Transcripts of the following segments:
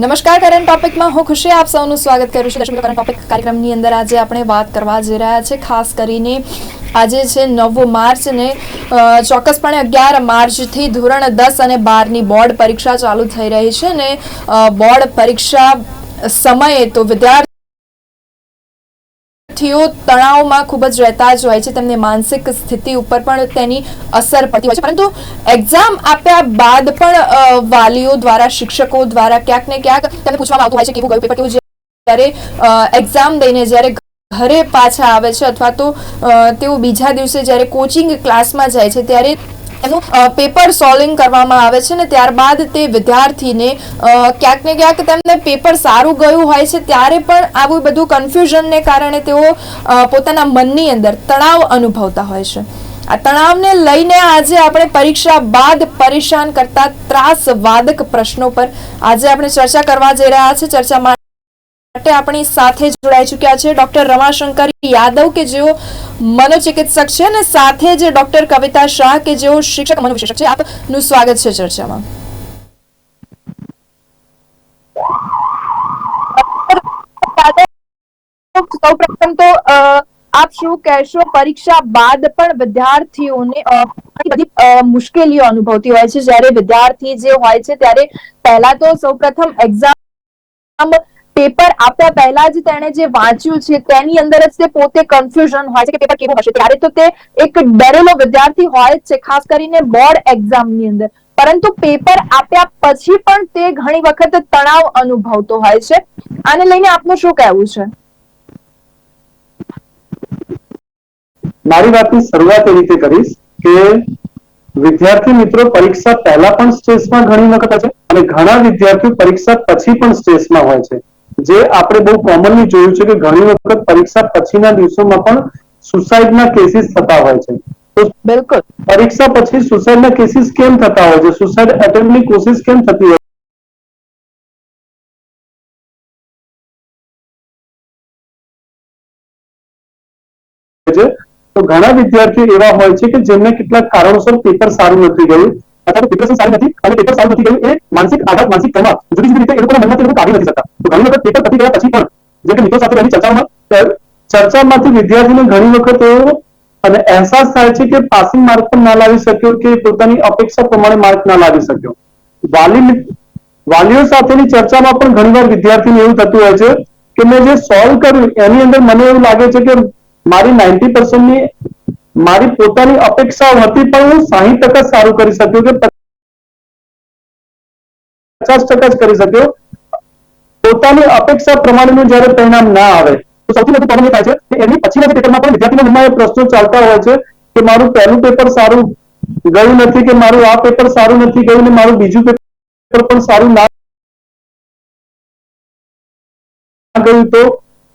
નમસ્કાર કરંટ ટોપિકમાં હું ખુશી. આપ સૌનું સ્વાગત કરું છું. દર્શક કરંટ ટોપિક કાર્યક્રમની અંદર આજે આપણે વાત કરવા જઈ રહ્યા છે. ખાસ કરીને આજે છે નવમું માર્ચ ને ચોક્કસપણે અગિયાર માર્ચથી ધોરણ દસ અને બારની બોર્ડ પરીક્ષા ચાલુ થઈ રહી છે ને બોર્ડ પરીક્ષા સમયે તો વિદ્યાર્થી વિદ્યાર્થીઓ તણાવમાં ખૂબ જ રહેતા જ હોય છે. તેમની માનસિક સ્થિતિ ઉપર પણ તેની અસર પડતી હોય છે. પરંતુ એક્ઝામ આપ્યા બાદ પણ વાલીઓ દ્વારા, શિક્ષકો દ્વારા ક્યાંક ને ક્યાંક તમને પૂછવામાં આવતું હોય છે કેવું ગયું પેપર કેવું જ્યારે એક્ઝામ દઈને જ્યારે ઘરે પાછા આવે છે અથવા તો તેઓ બીજા દિવસે જ્યારે કોચિંગ ક્લાસમાં જાય છે, ત્યારે એનું પેપર સોલ્વિંગ કરવામાં આવે છે ને ત્યારબાદ તે વિદ્યાર્થીને ક્યાંક ને ક્યાંક તેમને પેપર સારું ગયું હોય છે ત્યારે પણ આવું બધું કન્ફ્યુઝનને કારણે તેઓ પોતાના મનની અંદર તણાવ અનુભવતા હોય છે. આ તણાવને લઈને આજે આપણે પરીક્ષા બાદ પરેશાન કરતા ત્રાસવાદક પ્રશ્નો પર આજે આપણે ચર્ચા કરવા જઈ રહ્યા છે ચર્ચા માટે આપણી સાથે જોડાઈ ચૂક્યા છે ડોક્ટર રમાશંકર યાદવ કે જેઓ મનોચિકિત્સક છે અને સાથે જ ડોક્ટર કવિતા શાહ કે જેઓ શિક્ષક મનોવિશેષક છે. આપનું સ્વાગત છે ચર્ચામાં. સૌપ્રથમ તો અ, આપ શું કહેશો? પરીક્ષા બાદ પણ વિદ્યાર્થીઓને બધી મુશ્કેલીઓ અનુભવતી હોય છે. જ્યારે વિદ્યાર્થી જે હોય છે ત્યારે પહેલા તો સૌપ્રથમ એક્ઝામ પેપર આપ્યા પહેલા જ તેણે જે વાંચ્યું છે, તેની અંદર જ તે પોતે કન્ફ્યુઝન હોય છે કે પેપર કેવું હશે. ત્યારે તો તે એક ડરેલો વિદ્યાર્થી હોય જ છે, ખાસ કરીને બોર્ડ એક્ઝામની અંદર. પરંતુ પેપર આપ્યા પછી પણ તે ઘણી વખત તણાવ અનુભવતો હોય છે. આને લઈને આપનું શું કહેવું છે? મારી વાતની શરૂઆત એ રીતે કરીશ કે વિદ્યાર્થી મિત્રો પરીક્ષા પહેલા પણ સ્ટ્રેસમાં ઘણી વખત છે અને ઘણા વિદ્યાર્થીઓ પરીક્ષા પછી પણ સ્ટ્રેસમાં હોય છે. જે આપણે બહુ કોમનલી જોયું છે કે ઘણી વખત પરીક્ષા પછીના દિવસોમાં પણ સુસાઇડના કેસીસ થતા હોય છે. તો બિલકુલ. પરીક્ષા પછી સુસાઇડના કેસીસ કેમ થતા હોય છે? સુસાઇડ એટેમ્પની કોશિશ કેમ થતી હોય છે? તો ઘણા વિદ્યાર્થીઓ એવા હોય છે કે જેમને કેટલાક કારણોસર પેપર સારું નથી ગયું. અથવા તો પ્રિપરેશન સારી નથી અને પેપર સારું નથી ગયું, એ માનસિક આઘાત, માનસિક કરવા જુદી જુદી રીતે એ લોકોના મનમાંથી એ લોકો કાઢી નથી શકતા. તો ઘણી વખત પેપર પતી ગયા પછી પણ, જેમ કે મિત્રો સાથે રહેલી ચર્ચામાં ચર્ચામાંથી વિદ્યાર્થીને ઘણી વખત અને અહેસાસ થાય છે કે પાસિંગ માર્ક પણ ના લાવી શક્યો કે પોતાની અપેક્ષા પ્રમાણે માર્ક ના લાવી શક્યો. વાલી વાલીઓ સાથેની ચર્ચામાં પણ ઘણીવાર વિદ્યાર્થીને એવું થતું હોય છે કે મેં જે સોલ્વ કર્યું, એની અંદર મને એવું લાગે છે કે મારી નાઇન્ટી પર્સન્ટની મારી પોતાની અપેક્ષાઓ હતી, પણ હું સાહીઠ ટકા સારું કરી શક્યો કે પચાસ ટકા જ કરી શક્યો. પોતાની અપેક્ષા પ્રમાણેનું જ્યારે પરિણામ ના આવે, તો સૌથી મોટું પ્રોબ્લેમ થાય છે કે એની પછીના પેપરમાં પણ વિદ્યાર્થીના મનમાં એ પ્રશ્નો ચાલતા હોય છે કે મારું પહેલું પેપર સારું ગયું નથી કે મારું આ પેપર સારું નથી ગયું ને મારું બીજું પેપર પણ સારું ના ગયું તો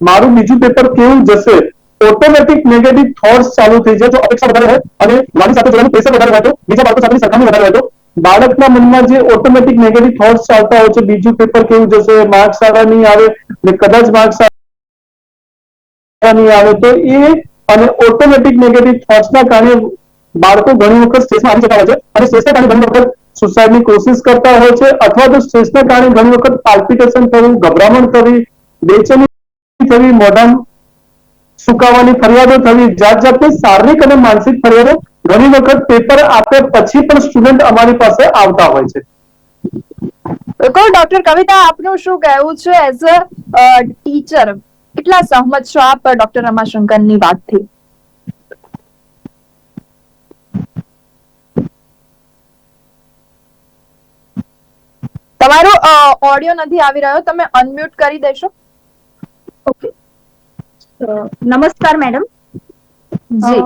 મારું બીજું પેપર કેવું જશે? ઓટોમેટિક નેગેટિવ થોટ્સ ચાલુ થઈ જાય જો અપેક્ષા વધારે હોય અને મારી સાથે જોવાનું પ્રેશર વધારે હોય તો બીજા બાળકો સાથે સરખામણી વધારે હોય તો બાળકના મનમાં જે ઓટોમેટિક નેગેટિવ થોટ્સ ચાલતા હોય છે, બીજું પેપર કેવું જશે માર્ક સારા નહીં આવે ને કદાચ માર્ક સારા નહીં આવે તો એ અને ઓટોમેટિક નેગેટિવ થોટ્સના કારણે બાળકો ઘણી વખત સ્ટ્રેસમાં આવી જતા હોય છે અને સ્ટ્રેસના કારણે ઘણી વખત સુસાઇડની કોશિશ કરતા હોય છે અથવા તો સ્ટ્રેસના કારણે ઘણી વખત પાલ્પિટેશન થવું, ગભરામણ થવી બેચેની થવી મોઢા સુકાવાની ફરિયાદો થવી જાત જાતની શારીરિક અને માનસિક ફરિયાદો ઘણી વખત પેપર આપ્યા પછી પણ સ્ટુડન્ટ અમારી પાસે આવતા હોય છે. બિલકુલ ડોક્ટર કવિતા આપનું શું કહેવું છે એઝ અ ટીચર કેટલા સહમત છો આપ ડોક્ટર રમાશંકરની વાતથી? તમારો ઓડિયો નથી આવી રહ્યો તમે અનમ્યુટ કરી દેશો. ઓકે નમસ્કાર મેડમ. જી.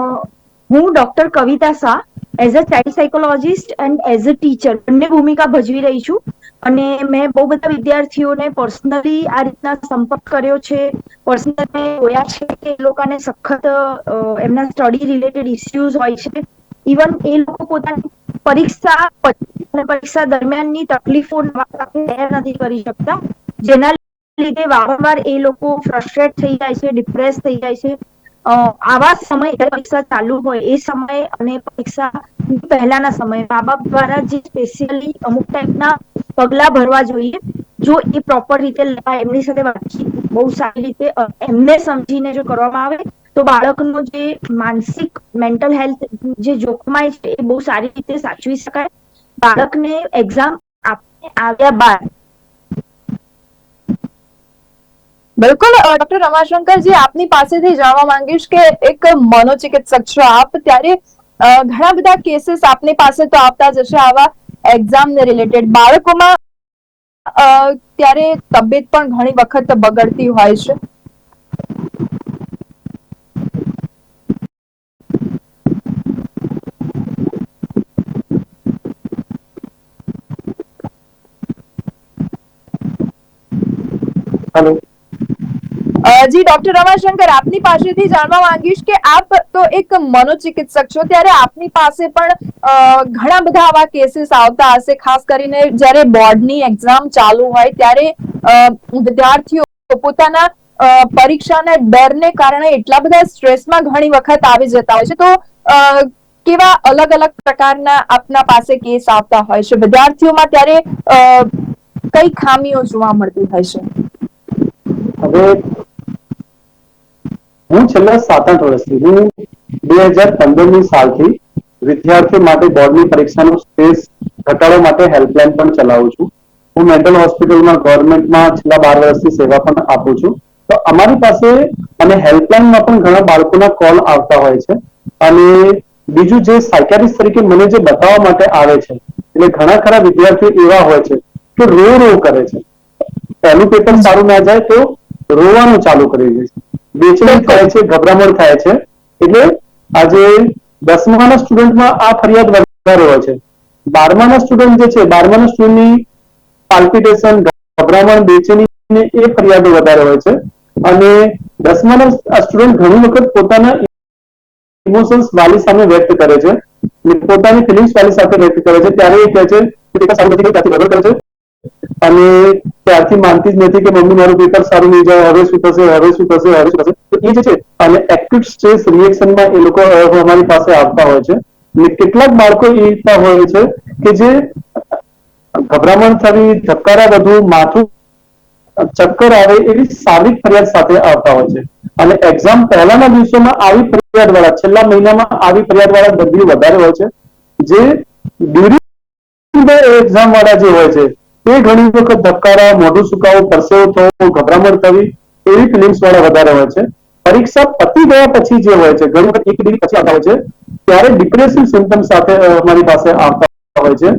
હું doctor Kavita Shah as a child psychologist and as a teacher બંને ભૂમિકા ભજવી રહી છું અને મેં બહુ બધા વિદ્યાર્થીઓને પર્સનલી આ રીતના સંપર્ક કર્યો છે. પર્સનલી જોયા છે કે એ લોકોને સખત એમના સ્ટડી રિલેટેડ ઇસ્યુઝ હોય છે. ઇવન એ લોકો પોતાની પરીક્ષા અને પરીક્ષા દરમિયાનની તકલીફો નથી કરી શકતા. જેના લીધે વારંવાર એ લોકો ફ્રસ્ટ્રેટ થઈ જાય છે ડિપ્રેસ થઈ જાય છે. આવા સમય પરીક્ષા ચાલુ હોય, એ સમય અને પરીક્ષા પહેલાના સમય મા બાપ દ્વારા જે સ્પેશિયલી અમુક ટાઈપના પગલા ભરવા જોઈએ, જો એ પ્રોપર રીતે લેવાય, એમની સાથે વાતચીત બહુ સારી રીતે એમને સમજીને જો કરવામાં આવે, તો બાળકનો જે માનસિક મેન્ટલ હેલ્થ જે જોખમાય છે, એ બહુ સારી રીતે સાચવી શકાય. બાળકને એક્ઝામ આપીને આવ્યા બાદ બિલકુલ ડોક્ટર રમાશંકરજી, આપની પાસેથી જાણવા માંગીશ કે એક મનોચિકિત્સક છો આપ, ત્યારે ઘણા બધા કેસીસ આપની પાસે તો આવતા જ હશે આવા એક્ઝામ ને રિલેટેડ. બાળકોમાં ત્યારે તબિયત પણ ઘણી વખત બગડતી હોય છે. હેલો. જી, ડોક્ટર રમાશંકર, આપની પાસેથી જાણવા માંગીશ કે આપ તો એક મનોચિકિત્સક છો, ત્યારે આપની પાસે પણ ઘણા બધા આવા કેસીસ આવતા હશે, ખાસ કરીને જ્યારે બોર્ડની એક્ઝામ ચાલુ હોય, ત્યારે વિદ્યાર્થીઓ પોતાના પરીક્ષાના ડરને કારણે એટલા બધા સ્ટ્રેસમાં ઘણી વખત આવી જતા હોય છે. તો કેવા અલગ અલગ પ્રકારના આપના પાસે કેસ આવતા હોય છે? વિદ્યાર્થીઓમાં ત્યારે કઈ ખામીઓ જોવા મળતી હોય છે? હવે હું છેલ્લા સાત આઠ વર્ષથી, હું બે હજાર પંદરની સાલથી વિદ્યાર્થીઓ માટે બોર્ડની પરીક્ષાનો સ્પેસ ઘટાડવા માટે હેલ્પલાઇન પણ ચલાવું છું. હું મેન્ટલ હોસ્પિટલમાં ગવર્મેન્ટમાં છેલ્લા બાર વર્ષથી સેવા પણ આપું છું. તો અમારી પાસે અને હેલ્પલાઇનમાં પણ ઘણા બાળકોના કોલ આવતા હોય છે. અને બીજું જે સાયકારિસ્ટ તરીકે મને જે બતાવવા માટે આવે છે, એટલે ઘણા ખરા વિદ્યાર્થીઓ એવા હોય છે કે રો રો કરે છે. પહેલું પેપર સારું ના જાય તો રોવાનું ચાલુ કરી દે છે. બેચેની થાય છે, ગભરામણ થાય છે. એટલે આજે દસમાના સ્ટુડન્ટમાં આ ફરિયાદ વધારે હોય છે. બારમાના સ્ટુડન્ટ જે છે, બારમાના સ્ટુડન્ટની પાલ્પિટેશન, ગભરામણ બેચેની એ ફરિયાદો વધારે હોય છે. અને દસમાના સ્ટુડન્ટ ઘણી વખત પોતાના ઇમોશન્સ વાલી સામે વ્યક્ત કરે છે. પોતાની ફિલિંગ્સ વાલી સાથે વ્યક્ત કરે છે. ત્યારે એ કહે છે કે સારું નથી કરે છે. અને ત્યારથી માનતી જ નથી કે મમ્મી મારું પેપર સારું નહીં જાય હવે શું થશે, હવે શું થશે, હવે શું થશે. તો એ જે છે. અને એક્ટિવ સ્ટ્રેસ રિએક્શનમાં એ લોકો અમારી પાસે આવતા હોય છે. ને કેટલાક બાળકો એ રીતના હોય છે કે જે ગભરામણ થવી, ધબકારા બધું માથું ચક્કર આવે એવી શારીરિક ફરિયાદ સાથે આવતા હોય છે. અને એક્ઝામ પહેલાના દિવસોમાં આવી ફરિયાદ વાળા છેલ્લા મહિનામાં આવી ફરિયાદ વાળા દર્દીઓ વધારે હોય છે. જે ડ્યુરિંગ એક્ઝામ વાળા જે હોય છે એ ઘણી વખત ધબકારા, મોઢું સુકાવું, પરસેવો થવો, ગભરામણ થવી એવી ફિલિંગ્સ વાળા વધારે હોય છે. પરીક્ષા પતી ગયા પછી જે હોય છે, ઘણી વખત એક ડિગ્રી પછી આવતા હોય છે, ત્યારે ડિપ્રેસિવ સિમ્ટમ સાથે અમારી પાસે આવતા હોય છે.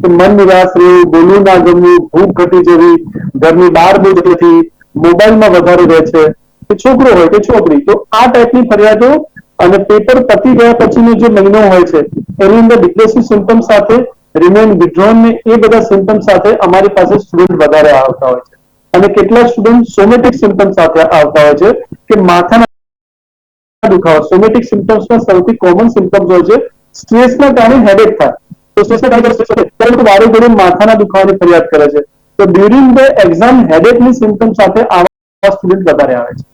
કે મન નિરાશ રહેવું, બોલવું ના ગમવું, ભૂખ ઘટી જવી, ઘરની બહાર નથી મોબાઈલમાં વધારે રહે છે. કે છોકરો હોય, કે છોકરી, તો આ ટાઈપની ફરિયાદો અને પેપર પતી ગયા પછીનો જે મહિનો હોય છે, એની અંદર ડિપ્રેસિવ સિમ્ટમ સાથે રિમેન વિડ્રોન ને એ બધા સિમ્ટમ સાથે અમારી પાસે સ્ટુડન્ટ વધારે આવતા હોય છે. અને કેટલા સ્ટુડન્ટ સોમેટિક સિમ્ટમ સાથે આવતા હોય છે કે માથાના દુખાવો. સોમેટિક સિમ્ટમ્સમાં સૌથી કોમન સિમ્ટમ્સ હોય છે સ્ટ્રેસના કારણે હેડેક થાય. તો સ્ટ્રેસના કારણે લોકો વારે ઘડી માથાના દુખાવાની ફરિયાદ કરે છે. તો ડ્યુરિંગ ધ એક્ઝામ હેડેકની સિમ્ટમ સાથે આવા સ્ટુડન્ટ વધારે આવે છે.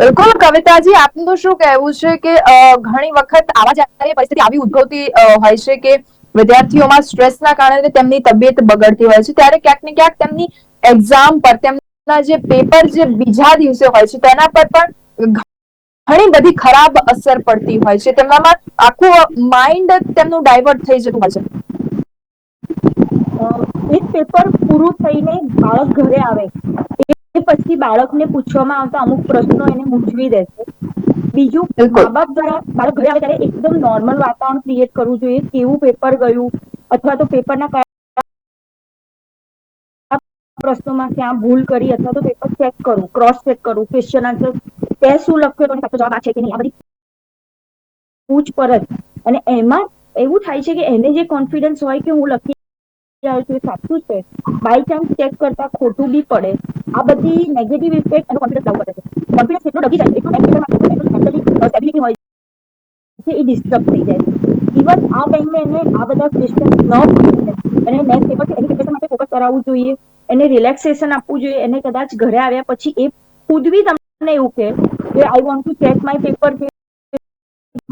બિલકુલ, કવિતાજી, આપનું શું કહેવું છે કે ઘણી વખત આવા જ્યારે પરિસ્થિતિ આવી ઉદ્ભવતી હોય છે કે વિદ્યાર્થીઓમાં સ્ટ્રેસના કારણે તેમની તબિયત બગડતી હોય છે. ત્યારે ક્યાંક ને ક્યાંક તેમની એક્ઝામ પર, તેમના જે પેપર જે બીજા દિવસે હોય છે, તેના પર પણ ઘણી બધી ખરાબ અસર પડતી હોય છે. તેમનામાં આખું માઇન્ડ તેમનું ડાયવર્ટ થઈ જતું હોય છે. એક પેપર પૂરું થઈને બાળક ઘરે આવે. એ પછી બાળકને પૂછવામાં આવતા અમુક પ્રશ્નો એને મૂંઝવી દેશે. બીજું મા બાપ દ્વારા બાળક ઘરે આવે ત્યારે એકદમ નોર્મલ વાતાવરણ ક્રિએટ કરવું જોઈએ. કેવું પેપર ગયું? અથવા તો પેપરના કયા પ્રશ્નોમાં ક્યાં ભૂલ કરી અથવા તો પેપર ચેક કરવું ક્રોસ ચેક કરવું ક્વેશ્ચન આન્સર તે શું લખ્યું તો સાચો જવાબ આ છે કે નહીં? આ બધી પૂછપરછ અને એમાં એવું થાય છે કે એને જે કોન્ફિડન્સ હોય કે હું લખી રહ્યો છું એ સાચું છે. બાય ચાન્સ ચેક કરતા ખોટું બી પડે. આ બધી નેગેટિવ ઇફેક્ટ એનો કોન્ફિડન્સ ડાઉન કરે છે. કોન્ફિડન્સ એટલો ડગી જાય છે, એટલું મેન્ટલી સ્ટેબિલિટી હોય છે એ ડિસ્ટર્બ થઈ જાય ઇવન આ ટાઈમે એને આ બધા ક્વેશ્ચન ન એને નેક્સ્ટ પેપર એની પ્રિપેરેશન માટે ફોકસ કરાવવું જોઈએ એને રિલેક્સેશન આપવું જોઈએ એને કદાચ ઘરે આવ્યા પછી એ ખુદ બી તમને એવું કે I want to check my paper કે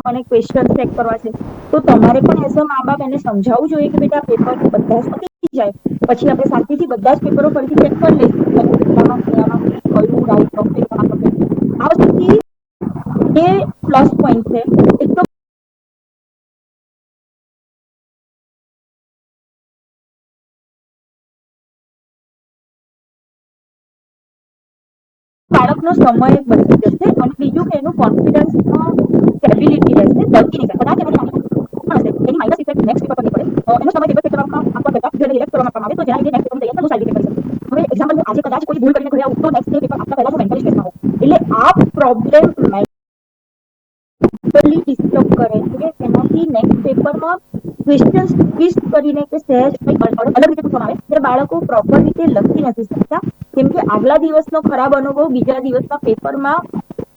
મને ક્વેશ્ચન ચેક કરવા છે. તો તમારે પણ એઝ અ મા બાપ એને સમજાવવું જોઈએ કે બેટા પેપર બધા જ જાય. પછી આપણે શાંતિથી બધા જ પેપરો ફરીથી ચેક કરી લઈશું. કેટલામાં પ્લસ પોઈન્ટ છે. એક તો બાળકનો સમય બચી જશે અને બીજું કે એનું કોન્ફિડન્સ સ્ટેબિલિટી રહેશે ડરતી નહીં કદાચ એમાં પણ હશે એની માઇનસ ઇફેક્ટ નેક્સ્ટ પેપર પર નહીં એનો સમય પેપર કરવામાં આપવા કરતા જો એને રિલેક્સ કરવામાં આવે તો જેના લીધે નેક્સ્ટ પેપર તૈયાર થતું સારી રીતે હવે એક્ઝામ્પલ આજે કદાચ કોઈ ભૂલ કરીને ઘરે આવું તો નેક્સ્ટ પેપર આપતા પહેલા હું મેન્ટલી સ્ટ્રેસમાં હોઉં એટલે આ પ્રોબ્લેમ મેન્ટલી ડિસ્ટર્બ કરે એટલે તેનાથી નેક્સ્ટ પેપરમાં ક્વેશ્ચન્સ ટ્વિસ્ટ કરીને કે સહેજ કંઈક અલગ રીતે પૂછવામાં આવે. ત્યારે બાળકો પ્રોપર રીતે લખી નથી શકતા. કેમ કે આગલા દિવસનો ખરાબ અનુભવ બીજા દિવસના પેપરમાં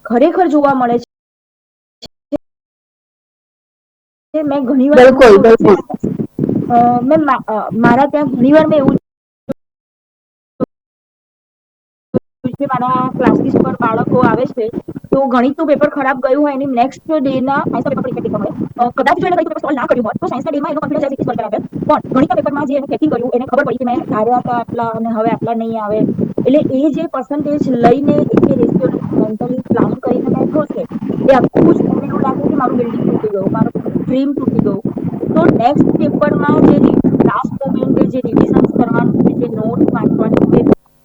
ખરેખર જોવા મળે છે. મેં ઘણી વાર મેં મારા ત્યાં ઘણી વાર મેં એવું છે મારા ક્લાસીસ પર બાળકો આવે છે તો ગણિતનું પેપર ખરાબ ગયું હોય એની નેક્સ્ટ ડેના સાયન્સના પેપર પર દેખવા મળે કદાચ જો એને ગણિતનું પેપર સોલ્વ ના કર્યું હોત તો સાયન્સના ડેમાં એનો કોન્ફિડન્સ એઝ બરાબર. આવે પણ ગણિતના પેપરમાં જે એને ચેકિંગ કર્યું, એને ખબર પડી કે મેં ધાર્યા હતા આટલા અને હવે આટલા નહીં આવે. એટલે એ જે પર્સન્ટેજ લઈને એ જે રેશિયો મેન્ટલી પ્લાન કરીને બેઠો છે એ આખું જ મને લાગે કે મારું બિલ્ડિંગ તૂટી ગયું, મારું ડ્રીમ તૂટી ગયું. તો નેક્સ્ટ પેપરમાં જે લાસ્ટ મોમેન્ટે જે રિવિઝન કરવાનું છે જે નોટ વાંચવાનું છે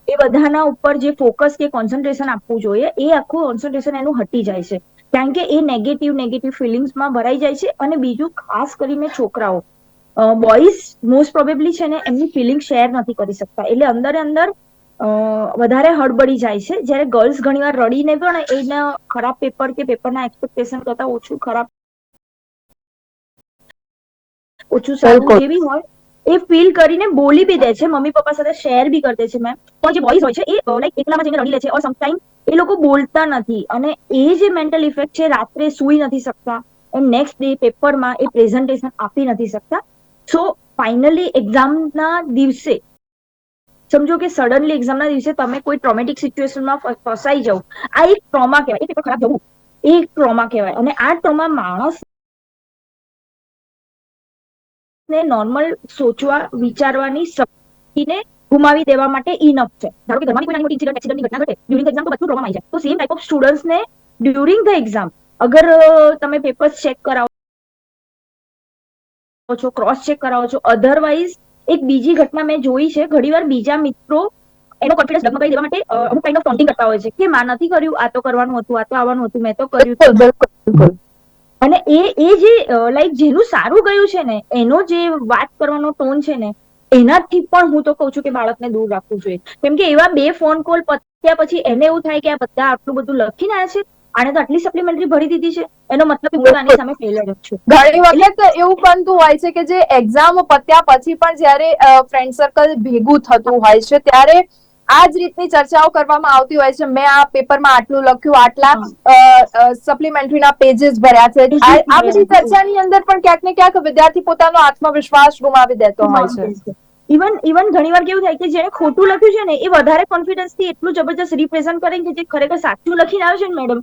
એ બધાના ઉપર જે ફોકસ કે કોન્સન્ટ્રેશન આપવું જોઈએ એ આખું કોન્સન્ટ્રેશન એનું હટી જાય છે. કારણ કે એ નેગેટિવ નેગેટિવ ફિલિંગ્સમાં ભરાઈ જાય છે અને બીજું ખાસ કરીને છોકરાઓ. બોયઝ મોસ્ટ પ્રોબેબલી છે ને એમની ફિલિંગ શેર નથી કરી શકતા. એટલે અંદર અંદર વધારે હળબળી જાય છે. જ્યારે ગર્લ્સ ઘણીવાર રડીને પણ એના ખરાબ પેપર કે પેપરના એક્સપેક્ટેશન કરતા ઓછું ખરાબ ઓછું સારું. જેવી હોય એ ફીલ કરીને બોલી બી દે છે. મમ્મી પપ્પા સાથે શેર બી કરી દે છે મેમ પણ જે બોયઝ હોય છે, એ લાઈક એકલામાં જઈને રડી લે છે. ઓર સમટાઈમ એ લોકો બોલતા નથી. અને એ જે મેન્ટલ ઇફેક્ટ છે, રાત્રે સૂઈ નથી શકતા. એન્ડ નેક્સ્ટ ડે પેપરમાં એ પ્રેઝન્ટેશન આપી નથી શકતા. સો ફાઇનલી એક્ઝામના દિવસે, સમજો કે સડનલી એક્ઝામના દિવસે તમે કોઈ ટ્રોમેટિક સિચ્યુએશનમાં ફસાઈ જાઓ. આ એક ટ્રોમા કહેવાય. એ પેપર ખરાબ જવું. એ એક ટ્રોમા કહેવાય. અને આ ટ્રોમા માણસ ને નોર્મલ સોચવા, વિચારવાની શક્તિને ગુમાવી દેવા માટે ઇનફ છે. ધારો કે ઘરમાં કોઈ નાની મોટી ઇન્સિડન્ટ ઘટના ઘટે ડ્યુરિંગ એક્ઝામ તો બધું ટ્રોમા આવી જાય. તો સેમ ટાઈપ ઓફ સ્ટુડન્ટ્સને ડ્યુરિંગ ધ એક્ઝામ અગર તમે પેપર્સ ચેક કરાવો છો ક્રોસ ચેક કરાવો છો અધરવાઇઝ એક બીજી ઘટના મેં જોઈ છે ઘણીવાર બીજા મિત્રો એનો કોન્ફિડન્સ ડગમગાઈ દેવા માટે અમુક કાઇન્ડ ઓફ ટોન્ટિંગ કરતા હોય છે કે, માં નથી કર્યું, આ તો કરવાનું હતું, આ તો આવવાનું હતું, મેં તો કર્યું. અને એ એ જે લાઈક જેનું સારું ગયું છે ને, એનો જે વાત કરવાનો ટોન છે ને, એનાથી પણ હું તો કહું છું કે બાળકને દૂર રાખવું જોઈએ. કેમ કે એવા બે ફોન કોલ પત્યા પછી એને એવું થાય કે આ બધા આટલું બધું લખીને આવ્યા છે, આને તો આટલી સપ્લિમેન્ટરી ભરી દીધી છે, એનો મતલબ હું આની સામે ફેલર જ છું. ઘણી વખત એવું બનતું હોય છે કે જે એક્ઝામ પત્યા પછી પણ જ્યારે ફ્રેન્ડ સર્કલ ભેગું થતું હોય છે, ત્યારે આ જ રીતની ચર્ચાઓ કરવામાં આવતી હોય છે. મેં આ પેપરમાં આટલું લખ્યું આટલા સપ્લિમેન્ટરીના પેजेस ભર્યા છે. આ બધી ચર્ચાની અંદર પણ ક્યાંક ને ક્યાંક વિદ્યાર્થી પોતાનો આત્મવિશ્વાસ ગુમાવી દેતો હોય છે. ઇવન ઇવન ઘણીવાર કેવું થાય કે જેને ખોટું લખ્યું છે ને એ વધારે કોન્ફિડન્સથી એટલું જબરજસ્ત રિપ્રેઝન્ટ કરે કે જે ખરેખર સાચું લખીને આવે છે ને મેડમ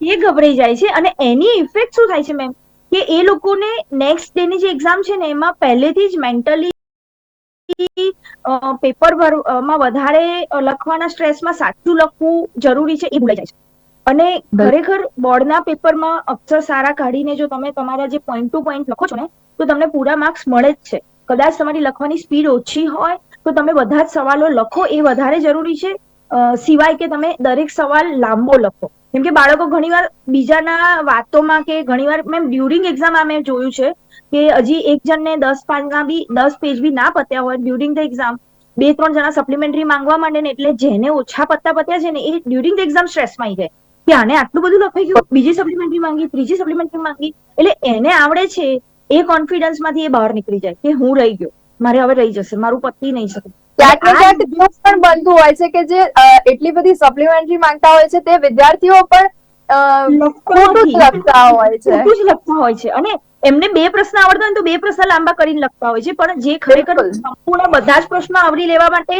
એ ગભરાઈ જાય છે. અને એની ઇફેક્ટ શું થાય છે મેમ કે એ લોકોને નેક્સ્ટ ડે ની જે એક્ઝામ છે ને એમાં પહેલેથી જ મેન્ટલી પેપરમાં વધારે લખવાના સ્ટ્રેસમાં સાચું લખવું જરૂરી છે એ ભૂલાઈ જાય છે. અને ખરેખર બોર્ડના પેપરમાં અક્ષર સારા કાઢીને જો તમે તમારા જે પોઈન્ટ ટુ પોઈન્ટ લખો છો ને તો તમને પૂરા માર્ક્સ મળે જ છે. કદાચ તમારી લખવાની સ્પીડ ઓછી હોય તો તમે બધા જ સવાલો લખો એ વધારે જરૂરી છે. સિવાય કે તમે દરેક સવાલ લાંબો લખો. કેમ કે બાળકો ઘણીવાર બીજાના વાતોમાં કે ઘણીવાર મેમ ડ્યુરિંગ એક્ઝામ આ મેં જોયું છે કે હજી એક જણને દસ પાના બી દસ પેજ બી ના પત્યા હોય ડ્યુરિંગ ધ એક્ઝામ બે ત્રણ જણા સપ્લિમેન્ટરી માંગવા માંડે ને એટલે જેને ઓછા પત્તા પત્યા છે ને એ ડ્યુરિંગ ધ એક્ઝામ સ્ટ્રેસમાં આવી જાય. કે આને આટલું બધું લખાઈ ગયું બીજી સપ્લિમેન્ટરી માંગી ત્રીજી સપ્લિમેન્ટરી માંગી એટલે એને આવડે છે એ કોન્ફિડન્સમાંથી એ બહાર નીકળી જાય કે હું રહી ગયો મારે હવે રહી જશે મારું પતિ નહીં શકે. ક્યાંક ને ક્યાંક પણ બનતું હોય છે કે જે એટલી બધી સપ્લિમેન્ટરી માંગતા હોય છે તે વિદ્યાર્થીઓ પણ ખોટું જ લખતા હોય છે. ખોટું જ લખતા હોય છે. અને એમને બે પ્રશ્ન આવડતા હોય તો બે પ્રશ્ન લાંબા કરીને લખતા હોય છે. પણ જે ખરેખર સંપૂર્ણ બધા જ પ્રશ્નો આવરી લેવા માટે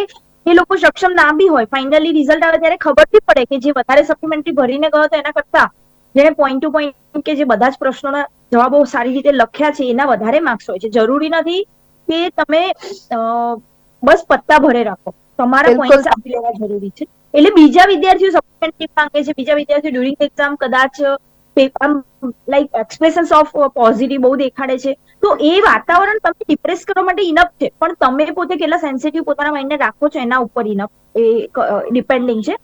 એ લોકો સક્ષમ ના બી હોય. ફાઇનલી રિઝલ્ટ આવે ત્યારે ખબર બી પડે કે જે વધારે સપ્લિમેન્ટરી ભરીને ગયો તો એના કરતા જેને પોઈન્ટ ટુ પોઈન્ટ કે જે બધા જ પ્રશ્નોના જવાબો સારી રીતે લખ્યા છે એના વધારે માર્ક્સ હોય છે. જરૂરી નથી કે તમે બસ પત્તા ભરે રાખો. તમારા પોઈન્ટ આપી લેવા જરૂરી છે. એટલે બીજા વિદ્યાર્થીઓ સપ્લિમેન્ટરી માંગે છે? બીજા વિદ્યાર્થીઓ ડ્યુરિંગ એક્ઝામ કદાચ લાઈક એક્સપ્રેશન્સ ઓફ પોઝિટિવ બહુ દેખાડે છે. તો એ વાતાવરણ તમે ડિપ્રેસ કરવા માટે ઇનફ છે. પણ તમે પોતે કેટલા સેન્સિટિવ પોતાના માઇન્ડને રાખો છો એના ઉપર ઇનફ એ ડિપેન્ડિંગ છે.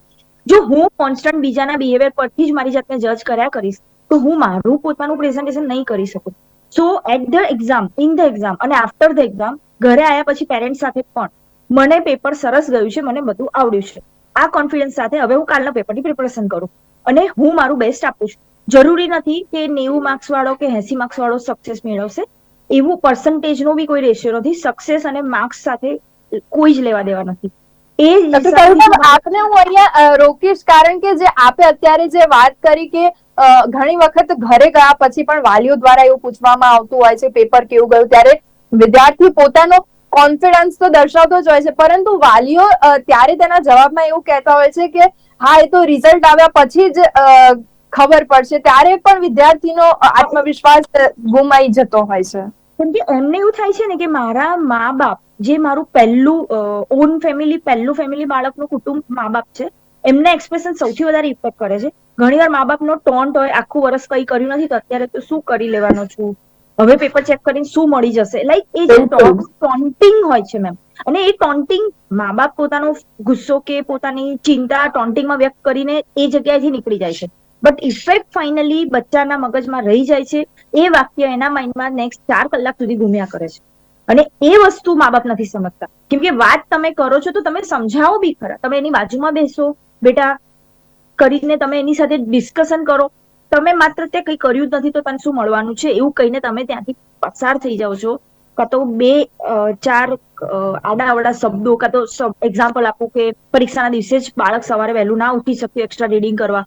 જો હું કોન્સ્ટન્ટ બીજાના બિહેવિયર પરથી જ મારી જાતને જજ કર્યા કરીશ, તો હું મારું પોતાનું પ્રેઝન્ટેશન નહીં કરી શકું. So at the exam in the exam અને આફ્ટર ધ એક્ઝામ ઘરે આવ્યા પછી પેરેન્ટ્સ સાથે પણ મને પેપર સરસ ગયું છે, મને બધું આવડ્યું છે. આ કોન્ફિડન્સ સાથે હવે હું કાલના પેપરની પ્રિપરેશન કરું. અને હું મારું બેસ્ટ આપું છું. જરૂરી નથી કે નેવું માર્ક્સ વાળો કે એસી માર્ક્સ વાળો સક્સેસ મેળવશે. એવું પર્સન્ટેજ નો બી કોઈ રેશિયો નથી. સક્સેસ અને માર્ક્સ સાથે કોઈ જ લેવા દેવા નથી. એ આપને હું અહીંયા રોકીશ. કારણ કે જે આપે અત્યારે જે વાત કરી કે ઘણી વખત ઘરે ગયા પછી પણ વાલીઓ દ્વારા એવું પૂછવામાં આવતું હોય છે પેપર કેવું ગયું. ત્યારે વિદ્યાર્થી પોતાનો કોન્ફિડન્સ તો દર્શાવતો જ હોય છે. પરંતુ વાલીઓ ત્યારે તેના જવાબમાં એવું કહેતા હોય છે કે, હા, એ તો રિઝલ્ટ આવ્યા પછી જ ખબર પડશે. ત્યારે પણ વિદ્યાર્થીનો આત્મવિશ્વાસ ગુમાઈ જતો હોય છે. કેમ કે એમને એવું થાય છે ને કે મારા મા બાપ જે મારું પહેલું ઓન ફેમિલી પહેલું ફેમિલી બાળકનું કુટુંબ મા બાપ છે, એમના એક્સપ્રેશન સૌથી વધારે ઇફેક્ટ કરે છે. ઘણીવાર મા બાપનો ટોન્ટ હોય, આખું વર્ષ કંઈ કર્યું નથી, તો અત્યારે તો શું કરી લેવાનો છું? હવે પેપર ચેક કરીને શું મળી જશે? લાઈક એ જે. ટોન્ટિંગ હોય છે મેમ અને એ ટોન્ટિંગ મા બાપ પોતાનો ગુસ્સો કે પોતાની ચિંતા ટોન્ટિંગમાં વ્યક્ત કરીને એ જગ્યાએથી નીકળી જાય છે. બટ ઇફેક્ટ ફાઇનલી બચ્ચાના મગજમાં રહી જાય છે. એ વાક્ય એના માઇન્ડમાં નેક્સ્ટ ચાર કલાક સુધી ગુમ્યા કરે છે. અને એ વસ્તુ મા બાપ નથી સમજતા. કેમ કે વાત તમે કરો છો તો તમે સમજાવો બી ખરા. તમે એની બાજુમાં બેસો. બેટા કરીને તમે એની સાથે ડિસ્કશન કરો. તમે માત્ર તે કંઈ કર્યું જ નથી તો તને શું મળવાનું છે? એવું કહીને તમે ત્યાંથી પસાર થઈ જાઓ છો. કાં તો બે ચાર આડાવડા શબ્દો, કાં તો એક્ઝામ્પલ આપું કે પરીક્ષાના દિવસે જ બાળક સવારે વહેલું ના ઉઠી શક્યું એક્સ્ટ્રા રીડિંગ કરવા.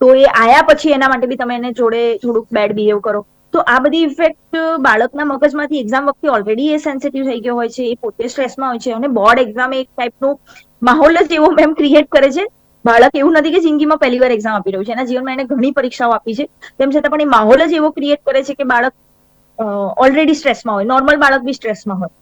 તો એ આયા પછી એના માટે બી તમે એને જોડે થોડુંક બેડ બિહેવ કરો. તો આ બધી ઇફેક્ટ બાળકના મગજમાંથી એક્ઝામ વખતે ઓલરેડી એ સેન્સિટિવ થઈ ગયો હોય છે, એ પોતે સ્ટ્રેસમાં હોય છે અને બોર્ડ એક્ઝામ એક ટાઈપનું માહોલ જ એવો મેમ ક્રિએટ કરે છે. બાળક એવું નથી કે જિંદગીમાં પહેલી વાર એક્ઝામ આપી રહ્યું છે. એના જીવનમાં એને ઘણી પરીક્ષાઓ આપી છે. તેમ છતાં પણ એ માહોલ જ એવો ક્રિએટ કરે છે કે બાળક ઓલરેડી સ્ટ્રેસમાં હોય. નોર્મલ બાળક બી સ્ટ્રેસમાં હોય.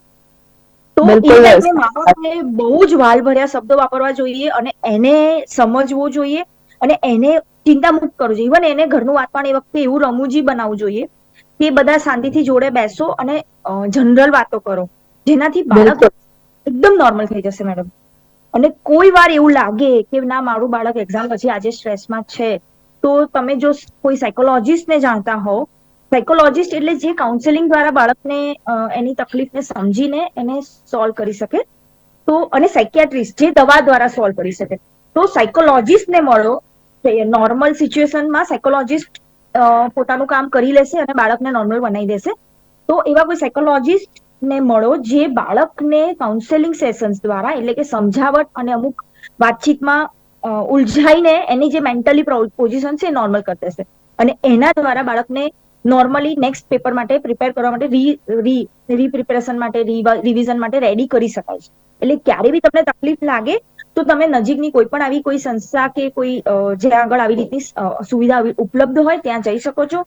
તો એ બિલકુલ. ટાઈમે મા બાપે બહુ જ વાલભર્યા શબ્દો વાપરવા જોઈએ અને એને સમજવું જોઈએ અને એને ચિંતા મુક્ત કરવું જોઈએ. ઇવન એને ઘરનું વાતાવરણ એ વખતે એવું રમૂજી બનાવવું જોઈએ કે બધા શાંતિથી જોડે બેસો અને જનરલ વાતો કરો. જેનાથી બાળક એકદમ નોર્મલ થઈ જશે મેડમ અને કોઈ વાર એવું લાગે કે ના, મારું બાળક એક્ઝામ પછી આજે સ્ટ્રેસમાં છે, તો તમે જો કોઈ સાયકોલોજીસ્ટને જાણતા હોવ સાયકોલોજીસ્ટ એટલે જે કાઉન્સેલિંગ દ્વારા બાળકને એની તકલીફને સમજીને એને સોલ્વ કરી શકે, તો, અને સાયકિયાટ્રિસ્ટ જે દવા દ્વારા સોલ્વ કરી શકે. તો સાયકોલોજીસ્ટને મળો નોર્મલ સિચ્યુએશનમાં સાયકોલોજીસ્ટ પોતાનું કામ કરી લેશે અને બાળકને નોર્મલ બનાવી દેશે. તો એવા કોઈ સાયકોલોજીસ્ટ ને મળો, જે બાળકને કાઉન્સેલિંગ સેશન્સ દ્વારા, એટલે કે સમજાવટ અને અમુક વાતચીતમાં ઉલઝાઈને એની જે મેન્ટલી પોઝિશન છે એ નોર્મલ કરી દેશે. અને એના દ્વારા બાળકને નોર્મલી નેક્સ્ટ પેપર માટે પ્રિપેર કરવા માટે રી રી રીપ્રિપેરેશન માટે રિવિઝન માટે રેડી કરી શકાય છે. એટલે ક્યારે બી તમને તકલીફ લાગે, તો તમે નજીકની કોઈ પણ આવી કોઈ સંસ્થા કે કોઈ જ્યાં આગળ આવી રીતની સુવિધા ઉપલબ્ધ હોય, ત્યાં જઈ શકો છો.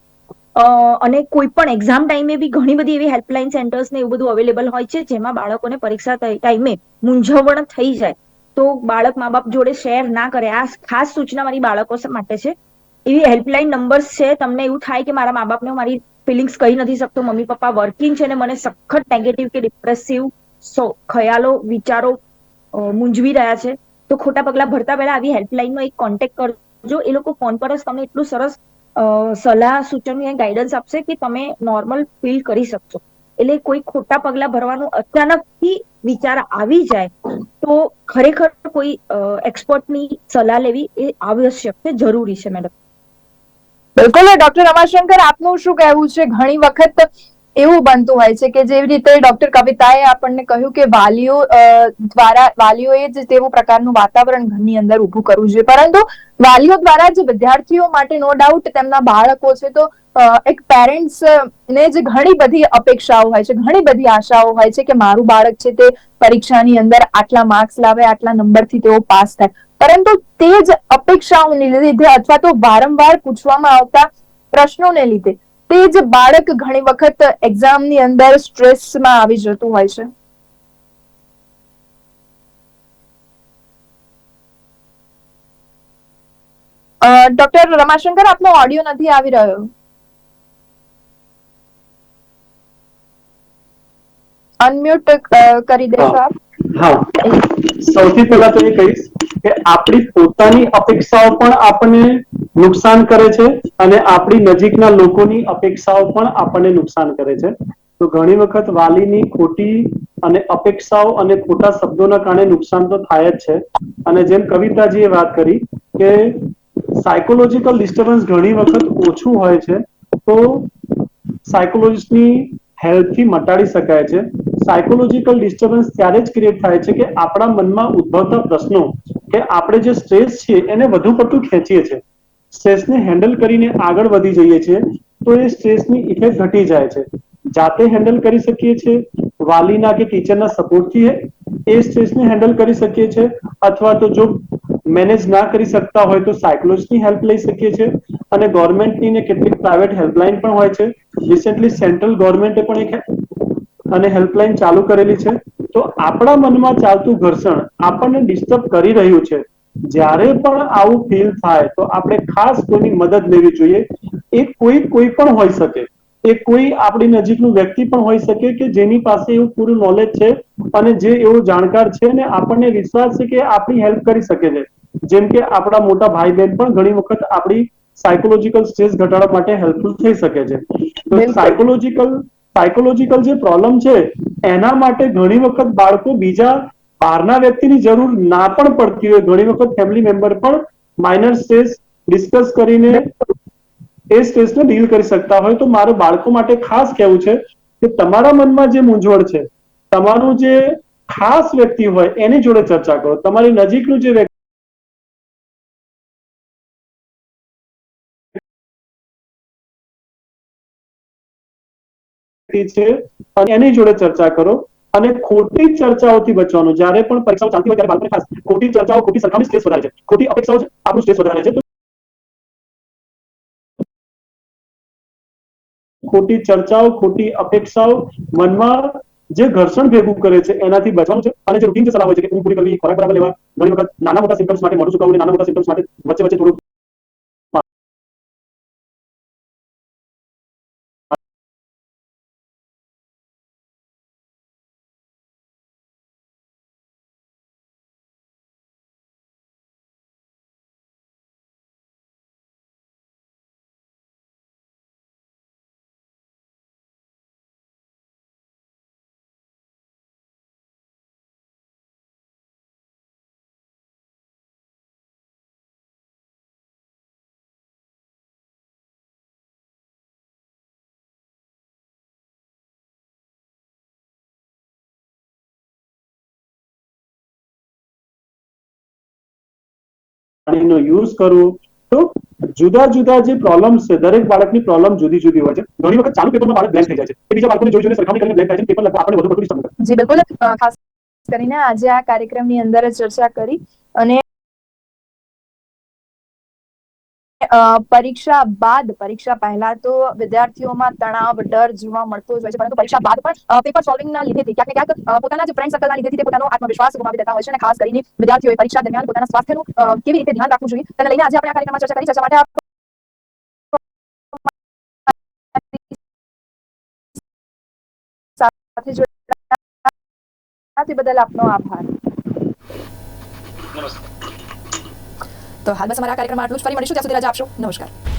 અને કોઈ પણ એક્ઝામ ટાઈમે બી ઘણી બધી એવી હેલ્પલાઇન સેન્ટર્સ ને એવું બધું અવેલેબલ હોય છે, જેમાં બાળકોને પરીક્ષા ટાઈ- ટાઈમે મૂંઝવણ થઈ જાય. તો બાળક મા બાપ જોડે શેર ના કરે. આ ખાસ સૂચના મારી બાળકો માટે છે. એવી હેલ્પલાઇન નંબર્સ છે. તમને એવું થાય કે મારા મા બાપને મારી ફિલિંગ્સ કહી નથી શકતો, મમ્મી પપ્પા વર્કિંગ છે ને મને સખત નેગેટિવ કે ડિપ્રેસિવ ખ્યાલો, વિચારો મૂંઝવી રહ્યા છે. તો ખોટા પગલા ભરતા પહેલા આવી હેલ્પલાઇનનો એક કોન્ટેક્ટ કરજો. એ લોકો ફોન પર જ તમને એટલું સરસ સલાહ સૂચન ગાઈડન્સ આપશે કે તમે નોર્મલ ફીલ કરી શકશો. એટલે કોઈ ખોટા પગલા ભરવાનું અચાનકથી વિચાર આવી જાય, તો ખરેખર કોઈ એક્સપર્ટની સલાહ લેવી એ આવશ્યક છે, જરૂરી છે મેડમ બિલકુલ ડોક્ટર રમાશંકર, આપનું શું કહેવું છે? ઘણી વખત એવું બનતું હોય છે કે જેવી રીતે ડોક્ટર કવિતાએ આપણને કહ્યું કે વાલીઓ દ્વારા, વાલીઓએ જ તેવું પ્રકારનું વાતાવરણ ઘરની અંદર ઊભું કરવું જોઈએ. પરંતુ વાલીઓ દ્વારા જ વિદ્યાર્થીઓ માટે નો ડાઉટ તેમના બાળકો છે તો એક પેરેન્ટ્સ ને જ ઘણી બધી અપેક્ષાઓ હોય છે, ઘણી બધી આશાઓ હોય છે કે મારું બાળક છે તે પરીક્ષાની અંદર આટલા માર્ક્સ લાવે, આટલા નંબરથી તેઓ પાસ થાય. પરંતુ તે જ અપેક્ષાઓને લીધે અથવા તો વારંવાર પૂછવામાં આવતા પ્રશ્નોને લીધે તે જ બાળક ઘણી વખત એક્ઝામની અંદર સ્ટ્રેસમાં આવી જતું હોય છે. ડોક્ટર રમાશંકર આપનો ઓડિયો નથી આવી રહ્યો. અનમ્યુટ કરી દેશો આપ હા. સૌથી પહેલા તો એ કહીશ કે આપણી પોતાની અપેક્ષાઓ પણ આપણને નુકસાન કરે છે અને આપણી નજીકના લોકોની અપેક્ષાઓ પણ આપણને નુકસાન કરે છે. તો ઘણી વખત વાલીની ખોટી અને અપેક્ષાઓ અને ખોટા શબ્દોના કારણે નુકસાન તો થાય જ છે. અને જેમ કવિતાજીએ વાત કરી કે સાયકોલોજીકલ ડિસ્ટર્બન્સ ઘણી વખત ઓછું હોય છે, તો સાયકોલોજીસ્ટની હેલ્પથી મટાડી શકાય છે. સાયકોલોજીકલ ડિસ્ટર્બન્સ ત્યારે જ ક્રિએટ થાય છે કે આપણા મનમાં ઉદ્ભવતા પ્રશ્નો કે આપણે જે સ્ટ્રેસ છે એને વધુ પડતું ખેંચીએ છીએ. સ્ટ્રેસને હેન્ડલ કરીને આગળ વધી જઈએ છીએ તો એ સ્ટ્રેસની ઇફેક્ટ ઘટી જાય છે. જાતે હેન્ડલ કરી શકીએ છીએ, વાલીના કે ટીચરના સપોર્ટથી એ સ્ટ્રેસને હેન્ડલ કરી શકીએ છીએ, અથવા તો જો મેનેજ ના કરી શકતા હોય તો સાયકોલોજીની હેલ્પ લઈ શકીએ છીએ અને ગવર્મેન્ટની ને કેટલીક પ્રાઇવેટ હેલ્પલાઇન પણ હોય છે. રિસેન્ટલી સેન્ટ્રલ ગવર્મેન્ટે પણ એક અને હેલ્પલાઇન ચાલુ કરેલી છે. તો આપણા મનમાં ચાલતું ઘર્ષણ આપણને ડિસ્ટર્બ કરી રહ્યું છે. જ્યારે પણ આવું ફીલ થાય, તો આપણે ખાસ કોઈની મદદ લેવી જોઈએ. એ કોઈ કોઈ પણ હોઈ શકે. એ કોઈ આપણી નજીકનું વ્યક્તિ પણ હોઈ શકે કે જેની પાસે એવું પૂરું નોલેજ છે અને જે એવો જાણકાર છે અને આપણને વિશ્વાસ છે કે આપણી હેલ્પ કરી શકે છે. જેમ કે આપણા મોટા ભાઈ બહેન પણ ઘણી વખત આપણી સાયકોલોજીકલ સ્ટ્રેસ ઘટાડવા માટે હેલ્પફુલ થઈ શકે છે. તો સાયકોલોજીકલ સાયકોલોજીકલ જે પ્રોબ્લેમ છે એના માટે ઘણી વખત બાળકો બીજા બહારના વ્યક્તિની જરૂર ના પણ પડતી હોય. ઘણી વખત ફેમિલી મેમ્બર પણ માઇનર સ્ટ્રેસ ડિસ્કસ કરીને એ સ્ટ્રેસને ડીલ કરી શકતા હોય. તો મારે બાળકો માટે ખાસ કહેવું છે કે તમારા મનમાં જે મૂંઝવણ છે તમારું જે ખાસ વ્યક્તિ હોય એની જોડે ચર્ચા કરો. તમારી નજીકનું જે વ્યક્તિ છે અને એની જોડે ચર્ચા કરો અને ખોટી ચર્ચાઓથી બચવાનું. જ્યારે પણ પરીક્ષાઓ ચાલતી હોય ત્યારે ખાસ ખોટી ચર્ચાઓ, ખોટી સરખામણી સ્ટ્રેસ વધારે છે. ખોટી અપેક્ષાઓ જ આપણું સ્ટ્રેસ વધારે છે. ખોટી ચર્ચાઓ, ખોટી અપેક્ષાઓ મનમાં જે ઘર્ષણ ભેગું કરે છે, એનાથી બચવાનું છે. અને જે રૂટીન જે સલાહ હોય છે કે ઊંઘ પૂરી કરવી, ખોરાક બરાબર લેવા, ઘણી વખત નાના મોટા સિમ્ટમ્સ માટે મોટું સુકાવવું, નાના મોટા સિમ્ટમ્સ માટે વચ્ચે વચ્ચે થોડું પાણીનો યુઝ કરવું તો જુદા જુદા જે પ્રોબ્લેમ છે, દરેક બાળકની પ્રોબ્લેમ જુદી જુદી હોય છે. ઘણી વખત ચાલુ પેપરમાં બાળક બ્લેન્ક થઈ જાય છે. એ બીજા બાળકોને જોઈ જોઈને સરખામણી કરીને બ્લેન્ક થાય છે પેપર લખવા આપણે વધુ પડતું સમજ જી, બિલકુલ. ખાસ કરીને આજે આ કાર્યક્રમની અંદર ચર્ચા કરી અને પરીક્ષા બાદ, પરીક્ષા પહેલા તો વિદ્યાર્થીઓમાં તણાવ, ડર જોવા મળતો જ હોય છે, પરંતુ પરીક્ષા બાદ પણ પેપર સોલ્વિંગ ના લીધેથી ક્યાંક ને ક્યાંક પોતાના જે ફ્રેન્ડ સર્કલના લીધે તે પોતાનો આત્મવિશ્વાસ ગુમાવી દેતા હોય છે અને ખાસ કરીને વિદ્યાર્થીઓએ પરીક્ષા દરમિયાન પોતાના સ્વાસ્થ્યનું કેવી રીતે ધ્યાન રાખવું જોઈએ, તેને લઈને આજે આપણે આ કાર્યક્રમમાં ચર્ચા કરી. ચર્ચા માટે સાથે જોડાયા બદલ આપનો આભાર. તો હાલ બસ અમારા કાર્યક્રમમાં આટલું જ. ફરી મળીશું. ત્યાં સુધી રજા આપશો. નમસ્કાર.